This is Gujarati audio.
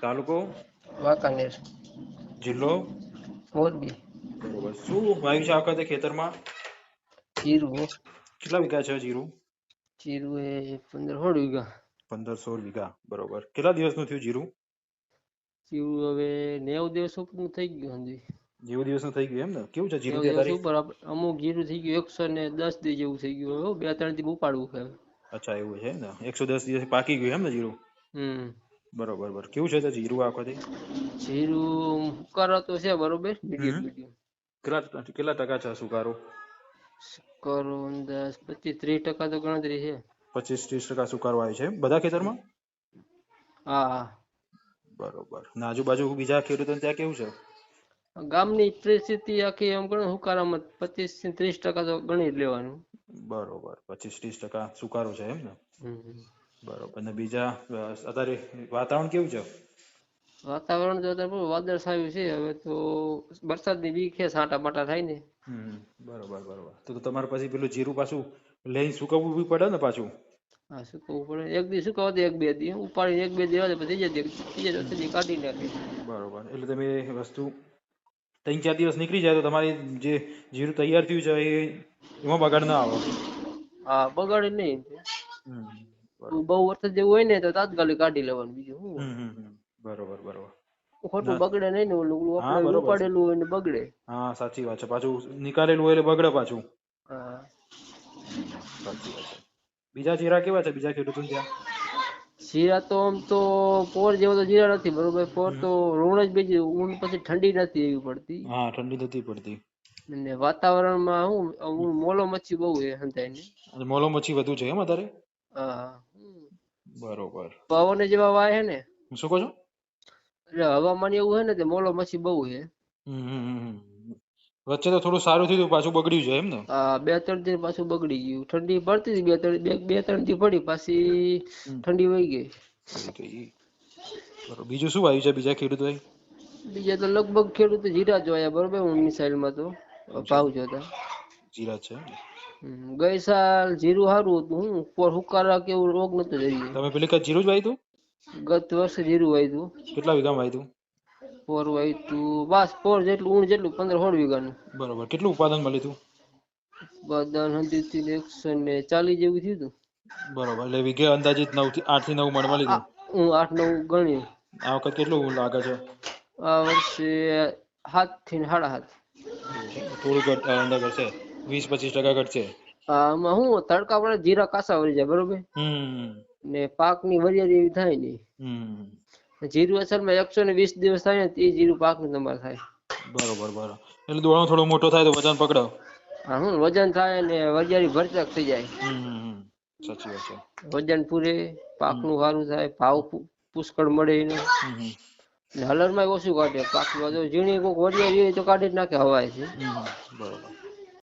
તાલુકો? વાંકાનેર. જિલ્લો? મોરબી. બરોબર. શું વાવ્યું છે આ વખતે ખેતરમાં? જીરું. કેટલા વીઘા છે જીરું? જીરું એ પંદર સોળ વીઘા. પંદર સોળ વીઘા. બરોબર. કેટલા દિવસનું થયું જીરું? જીરું હવે નેવું દિવસ ઉપરનું થઈ ગયું હજી. જેવું દિવસનું થઈ ગયું એમ ને? કેવું છે જીરું અત્યારે? ઉપર અમુક જીરું થઈ ગયું એકસો ને દસ દી જેવું થઈ ગયું બે ત્રણ દી ઉપાડવું છે અચ્છા એવું છે એમ ને? એકસો દસ દિવસ પાકી ગયું એમ ને જીરું? હમ. બરોબર બરોબર. કેવું છે જીરું આ વખતે જીરું કરો તો છે બરોબર મીડિયમ મીડિયમ. કેટલા કેટલા ટકા છે સુકારો? સુકારો અંદાજ પચીસ ત્રીસ ટકા તો ગણતરી છે. પચીસ ત્રીસ ટકા સુકારો આવે છે બધા ખેતરમાં? હા બરોબર. ને આજુબાજુ બીજા ખેડૂતો ત્યાં કેવું છે? ગામની પરિસ્થિતિ આખી એમ ગણો સુકારામાં પચીસથી ત્રીસ ટકા તો ગણી જ લેવાનું. બરોબર. પચીસ ત્રીસ ટકા સુકારો છે એમ ને? બરોબર. અને બીજા અત્યારે વાતાવરણ કેવું છે? વાતાવરણ તો અત્યારે બહુ વાદળછાયું છે. હવે તો વરસાદની બીક છે છાંટા બાટા થાય ને. બરોબર બરોબર. તો તમારે પછી પેલું જીરું પાછું લઈને સુકવવું બી પડે ને પાછું? હા સુકવવું પડે. એક દી સુકાવા દે એક બે દી. ઉપાડી એક બે દેવા દે પછી ત્રીજા દી ત્રીજા દી કાઢી નાખે. બરોબર. એટલે તમે વસ્તુ ત્રણ ચાર દિવસ નીકળી જાય તો તમારી જે જીરું તૈયાર થયું છે એ એમાં બગાડ ના આવે. હા બગાડે નહીં. બહુ વરસાદ જેવું હોય ને તો તાત્કાલિક કાઢી લેવાનું બીજું શું. બરોબર બરોબર. ખોટું બગડે નહીં ને ઓલું આપણે ઉપાડેલું હોય ને બગડે. હા સાચી વાત છે. પાછું નીકાળેલું હોય એટલે બગડે પાછું. હા. સાચી વાત છે. બીજા જીરા કેવા છે? બીજા ખેડૂતો ત્યાં? જીરા તો આમ તો પોર જેવો તો જીરા નથી બરોબર. પોર તો ઋણ જ બીજી ઊન પછી ઠંડી નથી એવી પડતી. હા ઠંડી નથી પડતી. અને વાતાવરણમાં હું મોલો મચ્છી બહુ છે હંધાય ને અને મોલો મચ્છી વધુ છે એમ અત્યારે? હા. બરોબર. પવન જેવા વાય હે ને? શું કહો છો? એટલે હવામાન એવું હે ને તે મોલો મચ્છી બહુ છે. વચ્ચે તો થોડું સારું થયું પાછું બગડ્યું છે એમ ને? હા બે ત્રણ દિન પાછું બગડી ગયું. ઠંડી પડતી બે ત્રણ બે બે ત્રણથી પડી પાછી ઠંડી વહી ગઈ. બીજું શું આવ્યું છે બીજા ખેડૂતો બીજા તો લગભગ ખેડૂતો જીરા જોયા બરોબર હું મિસાઇલ સાઈડમાં તો ભાવ જોતા. જીરા છે. ગઈ સાલ જીરું સારું હતું હું ઉપર હુકારા કે એવું રોગ નતો જઈ તમે પેલી કાંઈ જીરું જ વાવ્યું ગત વર્ષે જીરું વાયતું કેટલા વીઘામાં વાવ્યું પોર વાયતું બસ પોર જેટલું ઊણ જેટલું પંદર સોળ વીઘાનું. બરોબર કેટલું ઉત્પાદન મળ્યું હતું? બદાન હતી એકસો ને ચાલીસ જેવું થયું હતું. બરોબર એટલે વીઘે અંદાજિત નવથી આઠથી નવ મણ મળી તું હું આઠ નવ ગણ્યું આ વખત કેટલું લાગે છે? આ વર્ષે સાતથી સાડા સાત. થોડું ઘટ અંદર ઘટશે વીસ પચીસ ટકા ઘટશે આમાં શું તડકા પડે જીરા કાસા વળી જાય બરોબર? ને પાકની વરિયાળી એવી થાય નહીં જીરું અસલમાં એકસો ને વીસ દિવસ થાય ને એ જીરું પાકનું તમારે થાય. બરોબર બરોબર. એટલે દોણો થોડો મોટો થાય તો વજન પકડો હા હું વજન થાય ને વરિયાળી ભરચક થઈ જાય. સાચી વાત છે. વજન પૂરે પાકનું સારું થાય ભાવ પુષ્કળ મળે એને. હલરમાં ને ઓછું કાઢે? પાકનું ઝીણી કોક વરિયાળી હોય તો કાઢી જ નાખે હવાય છે બરોબર.